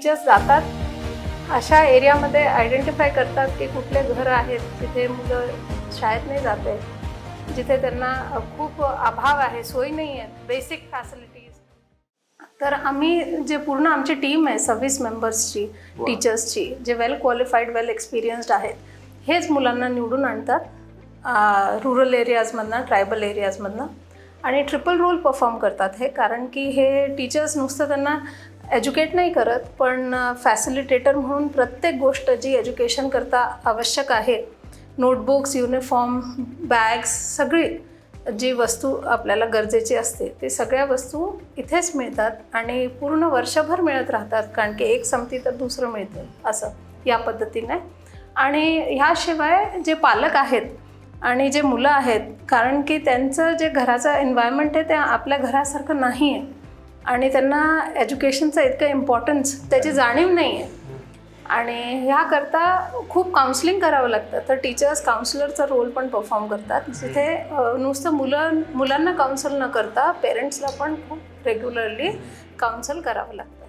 Teachers जातात. अशा एरियामध्ये आयडेंटिफाय करतात की कुठले घरं आहेत जिथे मुलं शाळेत नाही जाते जिथे त्यांना खूप अभाव आहे सोयी नाही आहेत बेसिक फॅसिलिटीज तर आम्ही जे पूर्ण आमची टीम आहे सव्वीस मेंबर्सची. टीचर्सची जे वेल क्वालिफाईड वेल एक्सपिरियन्स्ड आहेत हेच मुलांना निवडून आणतात रुरल एरियाजमधनं ट्रायबल एरियाजमधनं आणि ट्रिपल रोल परफॉर्म करतात हे कारण की हे टीचर्स नुसतं त्यांना एज्युकेट नाही करत पण फॅसिलिटेटर म्हणून प्रत्येक गोष्ट जी एज्युकेशन करता आवश्यक आहे नोटबुक्स युनिफॉर्म बॅग्स सगळी जी वस्तू आपल्याला गरजेची असते ते सगळ्या वस्तू इथेच मिळतात आणि पूर्ण वर्षभर मिळत राहतात कारण की एक संपती तर दुसरं मिळतं असं या पद्धतीने. आणि ह्याशिवाय जे पालक आहेत आणि जे मुलं आहेत कारण की त्यांचं जे घराचं एन्व्हायरमेंट आहे ते आपल्या घरासारखं नाही आहे आणि त्यांना एज्युकेशनचा इतकं इम्पॉर्टन्स त्याची जाणीव नाही आहे. आणि ह्याकरता खूप काउन्सिलिंग करावं लागतं. तर टीचर्स काउन्सिलरचा रोल पण परफॉर्म करतात. जिथे नुसतं मुलं मुलांना काउन्सल न करता पेरेंट्सला पण खूप रेग्युलरली काउन्सल करावं लागतं.